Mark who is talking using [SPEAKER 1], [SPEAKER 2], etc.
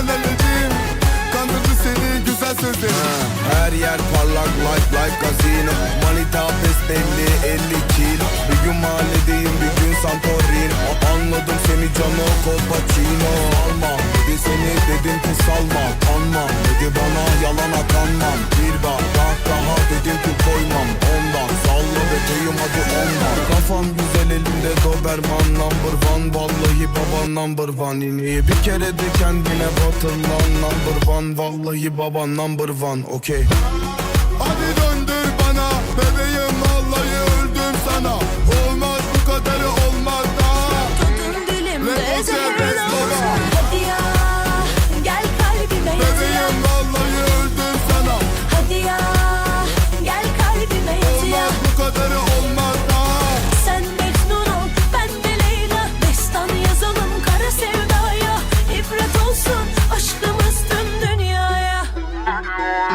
[SPEAKER 1] hemen Kandırdı seni güzel sözlerin
[SPEAKER 2] Her yer parlak like like casino. Manita pes belli 50 kilo. Bir gün mahalledeyim bir gün Santorin A- Anladım seni cano Colpacino Alma dedi seni dedim ki salma Kanma dedi bana yalana kanmam Bir bak kahkaha dedim ki koymam. Ondan salla bebeğim hadi ondan. Kafam güzel Elimde Doberman number one. Vallahi baban number one. İneği bir kere de kendine batır Number one. Vallahi baban number one. Okey Hadi dön.